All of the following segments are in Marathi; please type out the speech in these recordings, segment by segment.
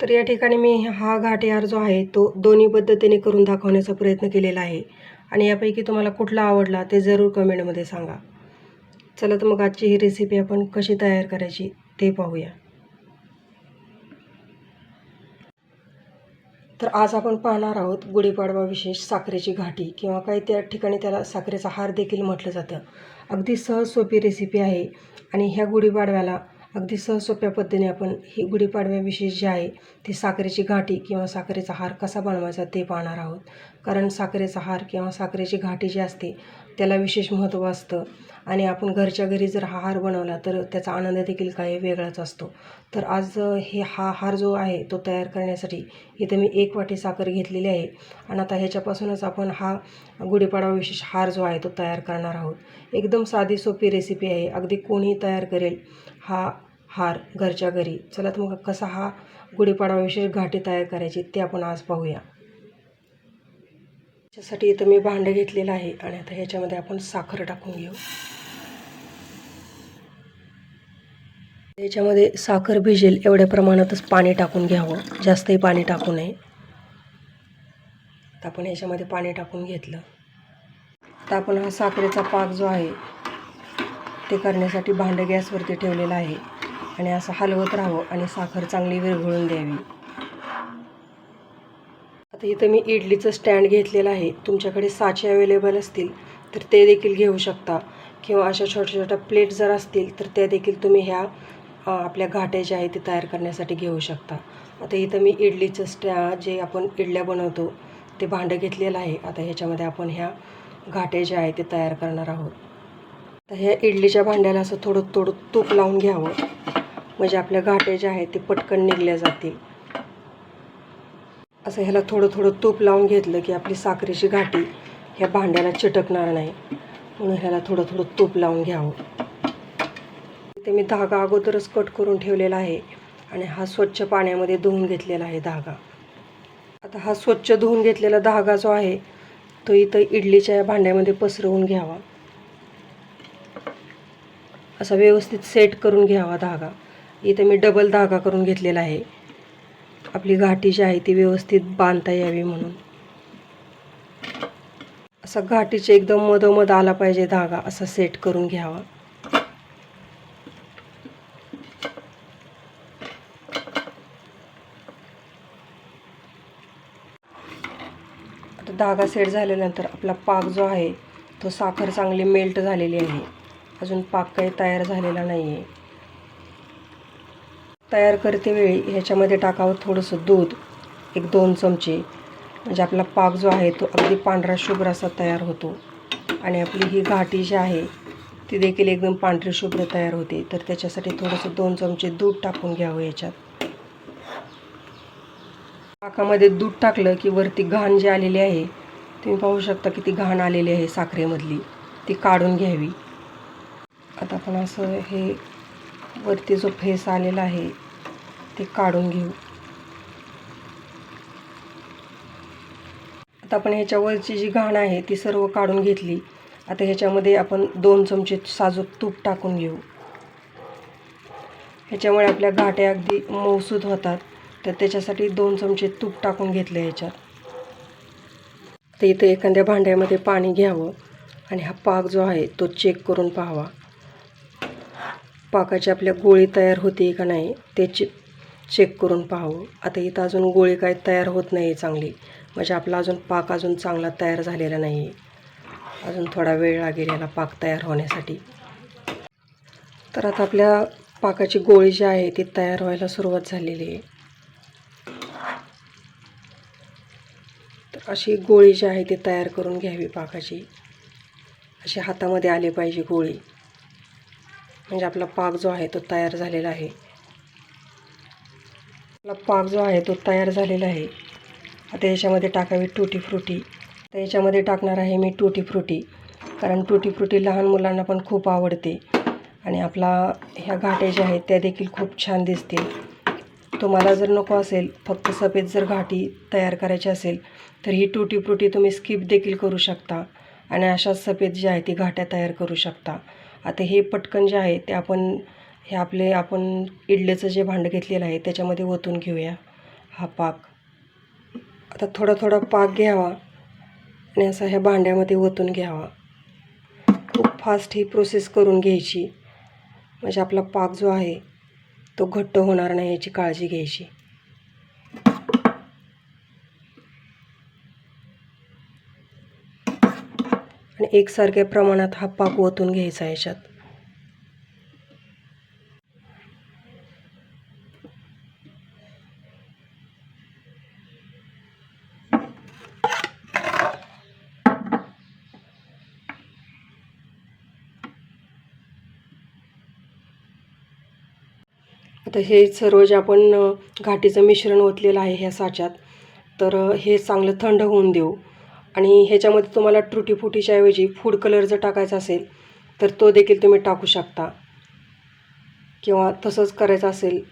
तर या ठिकाणी मी हा घाटेहार जो आहे तो दोन्ही पद्धतीने करून दाखवण्याचा प्रयत्न केलेला आहे. आणि यापैकी तुम्हाला कुठला आवडला ते जरूर कमेंटमध्ये सांगा. चला तर मग आजची ही रेसिपी आपण कशी तयार करायची ते पाहूया. तर आज आपण पाहणार आहोत गुढीपाडवा विशेष साखरेची घाटी किंवा काही त्या ठिकाणी त्याला साखरेचा हार देखील म्हटलं जातं. अगदी सहज सोपी रेसिपी आहे आणि ह्या गुढीपाडव्याला अगदी सहसोप्या पद्धतीने आपण ही गुढीपाडव्या विशेष आहे ती साखरेची घाटी किंवा साखरेचा हार कसा बनवायचा ते पाहणार आहोत. कारण साखरेचा हार किंवा साखरेची घाटी जी असते त्याला विशेष महत्त्व असतं. आणि आपण घरच्या घरी जर हा हार बनवला तर त्याचा आनंद देखील काही वेगळाच असतो. तर आज हे हा हार जो आहे तो तयार करण्यासाठी इथं मी एक वाटी साखर घेतलेली आहे. आणि आता ह्याच्यापासूनच आपण हा गुढीपाडवा विशेष हार जो आहे तो तयार करणार आहोत. एकदम साधी सोपी रेसिपी आहे. अगदी कोणीही तयार करेल हा हार घरच्या घरी. चला तर मग कसा हा गुढीपाडवा विशेष घाटी तयार करायची ते आपण आज पाहूया. त्याच्यासाठी इथं मी भांडं घेतलेलं आहे आणि आता ह्याच्यामध्ये आपण साखर टाकून घेऊ. याच्यामध्ये साखर भिजेल एवढ्या प्रमाणातच पाणी टाकून घ्यावं. जास्तही पाणी टाकू नये. आपण ह्याच्यामध्ये पाणी टाकून घेतलं. तर आपण हा साखरेचा पाक जो आहे ते करण्यासाठी भांडं गॅसवरती ठेवलेलं आहे. आणि असं हलवत राहावं आणि साखर चांगली विरघळून द्यावी. आता इथं मी इडलीचं स्टँड घेतलेलं आहे. तुमच्याकडे साचे अवेलेबल असतील तर ते देखील घेऊ शकता. किंवा अशा छोट्या छोट्या प्लेट जर असतील तर त्या देखील तुम्ही ह्या आपल्या घाट्या ज्या आहेत ते तयार करण्यासाठी घेऊ शकता. आता इथं मी इडलीचं स्टॅ जे आपण इडल्या बनवतो ते भांडं घेतलेलं आहे. आता ह्याच्यामध्ये आपण ह्या घाटे जे आहे ते तयार करणार आहोत. आता ह्या इडलीच्या भांड्याला असं थोडं थोडं तूप लावून घ्यावं. म्हणजे आपल्या घाटे ज्या आहेत ते पटकन निघल्या जातील. असं ह्याला थोडं थोडं तूप लावून घेतलं की आपली साखरेची घाटी ह्या भांड्याला चिटकणार नाही. म्हणून ह्याला थोडं थोडं तूप लावून घ्यावं. ते मी धागा अगोदरच कट करून ठेवलेला आहे आणि हा स्वच्छ पाण्यामध्ये धुवून घेतलेला आहे धागा. आता हा स्वच्छ धुवून घेतलेला धागा जो आहे तो इथं इडलीच्या या भांड्यामध्ये पसरवून घ्यावा. असा व्यवस्थित सेट करून घ्यावा धागा. इथे मी डबल धागा करून घेतलेला आहे. आपली घाटी जी आहे ती व्यवस्थित बांधता यावी म्हणून. असा घाटीचे एकदम मधोमध आला पाहिजे धागा असा सेट करून घ्यावा. आता धागा सेट झाल्यानंतर आपला पाक जो आहे तो साखर चांगली मेल्ट झालेली आहे. अजून पाक काही तयार झालेला नाही आहे तयार करते वेळी ह्याच्यामध्ये टाकावं थोडंसं दूध एक दोन चमचे. म्हणजे आपला पाक जो आहे तो अगदी पांढरा शुभ्र असा तयार होतो. आणि आपली ही घाटी जी आहे ती देखील एकदम पांढरी शुभ्र तयार होते. तर त्याच्यासाठी थोडंसं दोन चमचे दूध टाकून घ्यावं याच्यात. पाकामध्ये दूध टाकलं की वरती घाण जी आलेली आहे तुम्ही पाहू शकता की ती घाण आलेली आहे साखरेमधली. ती काढून घ्यावी. आता आपण असं हे वरती जो फेस आलेला आहे ते काढून घेऊ. आता आपण ह्याच्यावरची जी घाण आहे ती सर्व काढून घेतली. आता ह्याच्यामध्ये आपण दोन चमचे साजूक तूप टाकून घेऊ. ह्याच्यामुळे आपल्या घाट्या अगदी मौसूद होतात. तर त्याच्यासाठी दोन चमचे तूप टाकून घेतले ह्याच्यात. तर इथे एखाद्या भांड्यामध्ये पाणी घ्यावं आणि हा पाक जो आहे तो चेक करून पाहावा. पाकाची आपल्या गोळी तयार होते का नाही ते चे चेक करून पाहावं आता इथं अजून गोळी काय तयार होत नाही आहे चांगली. म्हणजे आपला अजून पाक अजून चांगला तयार झालेला नाही. आहे अजून थोडा वेळ लागेल याला पाक तयार होण्यासाठी. तर आता आपल्या पाकाची गोळी जी आहे ती तयार व्हायला सुरुवात झालेली आहे. तर अशी गोळी जी आहे ती तयार करून घ्यावी पाकाची. अशी हातामध्ये आली पाहिजे गोळी. म्हणजे आपला पाक जो आहे तो तयार झालेला आहे. आपला पाक जो आहे तो तयार झालेला आहे. आता याच्यामध्ये टाकावी टुटी फ्रुटी. तर याच्यामध्ये टाकणार आहे मी टुटी फ्रुटी. कारण टुटी फ्रुटी लहान मुलांना पण खूप आवडते. आणि आपला ह्या घाटे ज्या आहेत त्या देखील खूप छान दिसतील. तुम्हाला जर नको असेल फक्त सफेद जर घाटी तयार करायची असेल तर ही टुटी फ्रुटी तुम्ही स्किप देखील करू शकता. आणि अशाच सफेद ज्या आहे ती घाट्या तयार करू शकता. आता हे पटकन जे आहे ते आपण हे आपले आपण इडलीचं जे भांडं घेतलेलं आहे त्याच्यामध्ये ओतून घेऊया. हा पाक. आता थोडा थोडा पाक घ्यावा आणि असा ह्या भांड्यामध्ये ओतून घ्यावा. खूप फास्ट ही प्रोसेस करून घ्यायची. म्हणजे आपला पाक जो आहे तो घट्ट होणार नाही याची काळजी घ्यायची. एकसारख्या प्रमाणात हा पाक ओतून घ्यायचा याच्यात. आता हे सर्व जे आपण घाटीचं मिश्रण ओतलेलं आहे ह्या साच्यात तर हे चांगलं थंड होऊन देऊ. आणि ह्याच्यामध्ये तुम्हाला ट्रुटी फुटीच्या ऐवजी फूड कलर जर टाकायचा असेल तर तो देखील तुम्ही टाकू शकता. किंवा तसंच करायचं असेल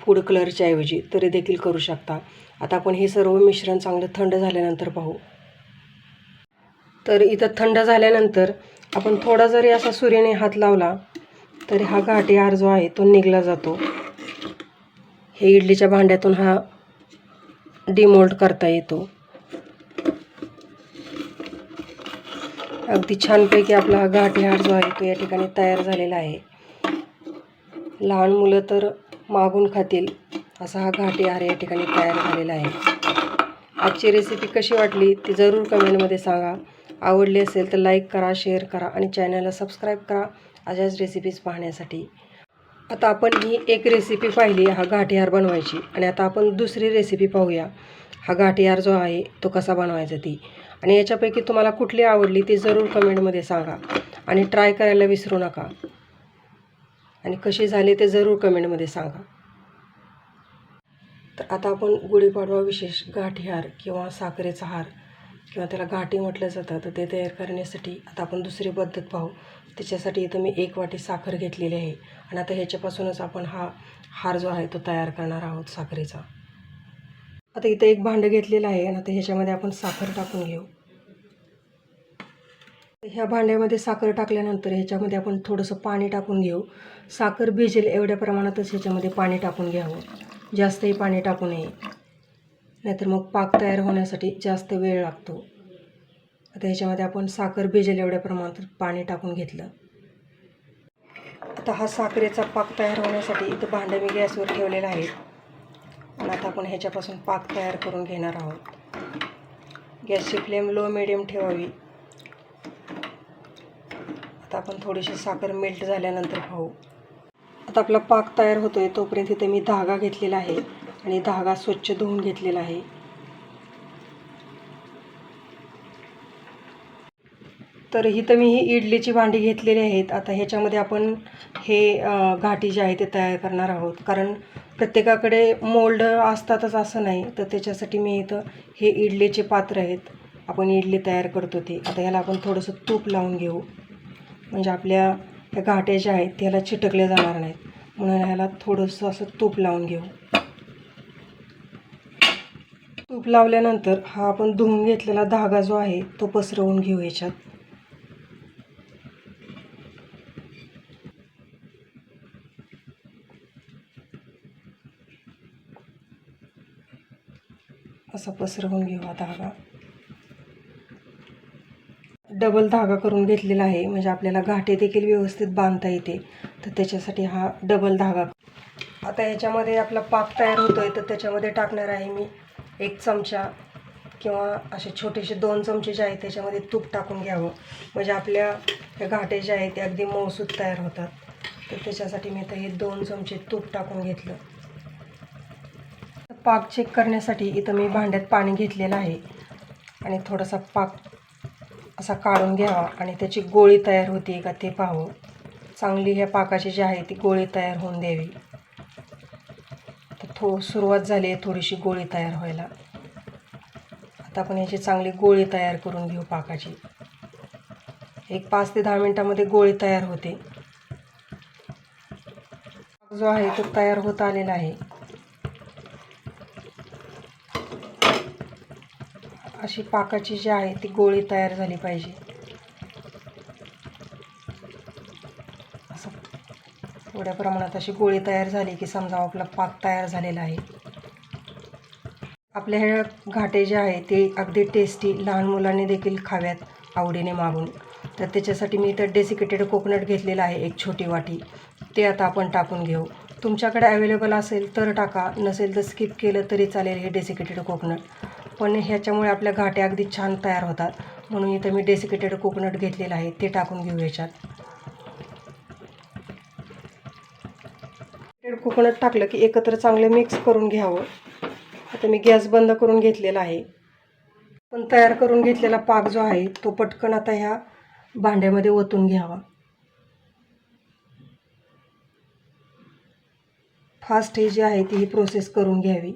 फूड कलरच्या ऐवजी तरी देखील करू शकता. आता आपण हे सर्व मिश्रण चांगलं थंड झाल्यानंतर पाहू. तर इथं थंड झाल्यानंतर आपण थोडा जरी असा सूर्याने हात लावला तरी हा घाटी हार जो आहे तो निघला जातो. हे इडलीच्या भांड्यातून हा डिमोल्ड करता येतो. अगदी छानपैकी आपला हा घाटीहार जो आहे तो या ठिकाणी तयार झालेला आहे. लहान मुलं तर मागून खातील असा हा घाटीहार या ठिकाणी तयार झालेला आहे. आजची रेसिपी कशी वाटली ती जरूर कमेंटमध्ये सांगा. आवडली असेल तर लाईक करा शेअर करा आणि चॅनलला सबस्क्राईब करा अशाच रेसिपीज पाहण्यासाठी. आता आपण ही एक रेसिपी पाहिली हा घाटीहार बनवायची. आणि आता आपण दुसरी रेसिपी पाहूया. हा घाटीहार जो आहे तो कसा बनवायचा ती. आणि याच्यापैकी तुम्हाला कुठली आवडली ती जरूर कमेंटमध्ये सांगा. आणि ट्राय करायला विसरू नका. आणि कशी झाली ते जरूर कमेंटमध्ये सांगा. तर आता आपण गुढीपाडवा विशेष गाठीहार किंवा साखरेचा हार किंवा त्याला गाठी म्हटलं जातं तर ते तयार करण्यासाठी आता आपण दुसरी पद्धत पाहू. त्याच्यासाठी इथं मी एक वाटी साखर घेतलेली आहे. आणि आता ह्याच्यापासूनच आपण हा हार जो आहे तो तयार करणार आहोत साखरेचा. आता इथं एक भांडं घेतलेलं आहे आणि आता ह्याच्यामध्ये आपण साखर टाकून घेऊ. ह्या भांड्यामध्ये साखर टाकल्यानंतर ह्याच्यामध्ये आपण थोडंसं पाणी टाकून घेऊ. साखर भिजेल एवढ्या प्रमाणातच ह्याच्यामध्ये पाणी टाकून घ्यावं. जास्तही पाणी टाकू नये. नाहीतर मग पाक तयार होण्यासाठी जास्त वेळ लागतो. आता ह्याच्यामध्ये आपण साखर भिजेल एवढ्या प्रमाणात पाणी टाकून घेतलं. आता हा साखरेचा पाक तयार होण्यासाठी इथं भांडं मी गॅसवर ठेवलेलं आहे. आणि आता आपण ह्याच्यापासून पाक तयार करून घेणार आहोत. गॅसची फ्लेम लो मिडियम ठेवावी. आता आपण थोडीशी साखर मेल्ट झाल्यानंतर पाहू. आता आपला पाक तयार होतो आहे तोपर्यंत इथे मी धागा घेतलेला आहे आणि धागा स्वच्छ धुवून घेतलेला आहे. तर इथं मी ही इडलीची भांडी घेतलेली आहेत. आता ह्याच्यामध्ये आपण हे घाटी जे आहे ते तयार करणार आहोत. कारण प्रत्येकाकडे मोल्ड असतातच असं नाही. तर त्याच्यासाठी मी इथं हे इडलीचे पात्र आहेत. आपण इडली तयार करतो ते. आता ह्याला आपण थोडंसं तूप लावून घेऊ. म्हणजे आपल्या त्या घाट्या ज्या आहेत त्याला चिटकल्या जाणार नाहीत. म्हणून ह्याला थोडंसं असं तूप लावून घेऊ. तूप लावल्यानंतर हा आपण धुवून घेतलेला धागा जो आहे तो पसरवून घेऊ याच्यात. असा पसरवून घेऊ हा धागा. डबल धागा करून घेतलेला आहे. म्हणजे आपल्याला घाटे देखील व्यवस्थित बांधता येते. तर त्याच्यासाठी हा डबल धागा. आता याच्यामध्ये आपला पाक तयार होतो आहे तर त्याच्यामध्ये टाकणार आहे मी एक चमचा किंवा असे छोटेसे दोन चमचे जे आहेत त्याच्यामध्ये तूप टाकून घ्यावं. म्हणजे आपल्या ह्या घाटे जे आहेत ते अगदी मौसूद तयार होतात. तर त्याच्यासाठी मी आता हे दोन चमचे तूप टाकून घेतलं. पाक चेक करण्यासाठी इथं मी भांड्यात पाणी घेतलेलं आहे. आणि थोडासा पाक असा काढून घ्यावा आणि त्याची गोळी तयार होती का ते पाहावं चांगली ह्या पाकाची जी आहे ती गोळी तयार होऊन द्यावी. तर थो सुरुवात झाली आहे थोडीशी गोळी तयार व्हायला. आता आपण याची चांगली गोळी तयार करून घेऊ पाकाची. एक पाच ते दहा मिनटामध्ये गोळी तयार होते. जो आहे तो तयार होत आलेला आहे. अशी पाकाची जी आहे ती गोळी तयार झाली पाहिजे. असं. थोड्या प्रमाणात अशी गोळी तयार झाली की समजा आपला पाक तयार झालेला आहे. आपल्या ह्या घाटे जे आहे ते अगदी टेस्टी लहान मुलांनी देखील खाव्यात आवडीने मागून. तर त्याच्यासाठी मी इथं डेसिकेटेड कोकोनट घेतलेलं आहे एक छोटी वाटी. ते आता आपण टाकून घेऊ. तुमच्याकडे अवेलेबल असेल तर टाका नसेल तर स्किप केलं तरी चालेल हे डेसिकेटेड कोकोनट पण ह्याच्यामुळे आपल्या घाटे अगदी छान तयार होतात. म्हणून इथं मी डेसिकेटेड कोकोनट घेतलेलं आहे. ते टाकून घेऊ याच्यात कोकोनट टाकलं की एकत्र चांगलं मिक्स करून घ्यावं. आता मी गॅस बंद करून घेतलेला आहे. पण तयार करून घेतलेला पाक जो आहे तो पटकन आता ह्या भांड्यामध्ये ओतून घ्यावा. फास्ट ही जी आहे ती ही प्रोसेस करून घ्यावी.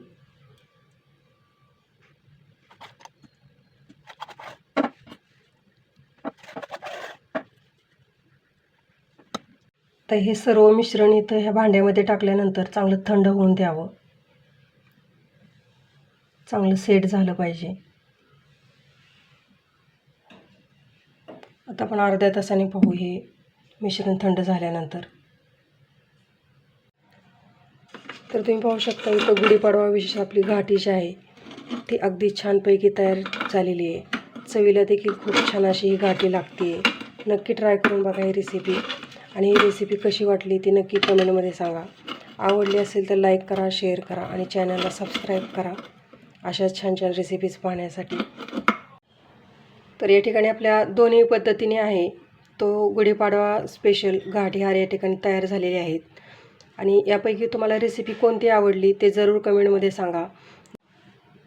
तर हे सर्व मिश्रण इथं ह्या भांड्यामध्ये टाकल्यानंतर चांगलं थंड होऊन द्यावं. चांगलं सेट झालं पाहिजे. आता आपण अर्ध्या तासाने पाहू हे मिश्रण थंड झाल्यानंतर. तर तुम्ही पाहू शकता इथं गुढीपाडवा विशेष आपली घाटी जी आहे. ती अगदी छानपैकी तयार झालेली आहे. चवीला देखील खूप छान अशी ही घाटी लागते नक्की ट्राय करून बघा ही रेसिपी आणि ही रेसिपी कशी वाटली ती नक्की कमेंटमध्ये सांगा. आवडली असेल तर लाईक करा शेअर करा आणि चॅनलला सबस्क्राईब करा. अशाच छान छान रेसिपीज पाहण्यासाठी. तर या ठिकाणी आपल्या दोन्ही पद्धतीने आहे. तो गुढीपाडवा स्पेशल घाटी हार या ठिकाणी तयार झालेले आहेत. आणि यापैकी तुम्हाला रेसिपी कोणती आवडली ते जरूर कमेंटमध्ये सांगा.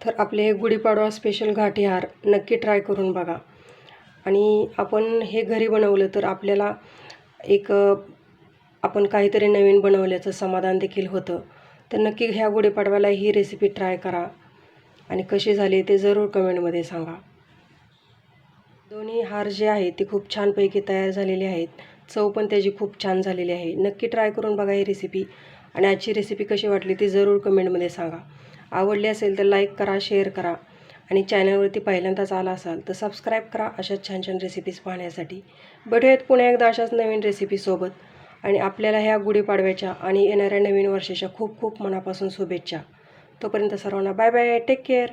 तर आपले हे गुढीपाडवा स्पेशल घाटीहार नक्की ट्राय करून बघा. आणि आपण हे घरी बनवलं तर आपल्याला एक आपण काहीतरी नवीन बनवल्याचं समाधान देखील होतं. तर नक्की ह्या गुढीपाडव्याला ही रेसिपी ट्राय करा आणि कशी झाली ते जरूर कमेंटमध्ये सांगा. दोन्ही हार जे आहेत ते खूप छानपैकी तयार झालेले आहेत. चव पण त्याची खूप छान झालेली आहे. नक्की ट्राय करून बघा ही रेसिपी आणि आजची रेसिपी कशी वाटली ती जरूर कमेंटमध्ये सांगा. आवडली असेल तर लाईक करा शेअर करा. आणि चॅनलवरती पहिल्यांदाच आला असाल तर सबस्क्राईब करा अशाच छान छान रेसिपीज पाहण्यासाठी. भेटूयात पुन्हा एकदा अशाच नवीन रेसिपीसोबत आणि आपल्याला ह्या गुढीपाडव्याच्या आणि येणाऱ्या नवीन वर्षाच्या खूप खूप मनापासून शुभेच्छा. तोपर्यंत सर्वांना बाय बाय टेक केअर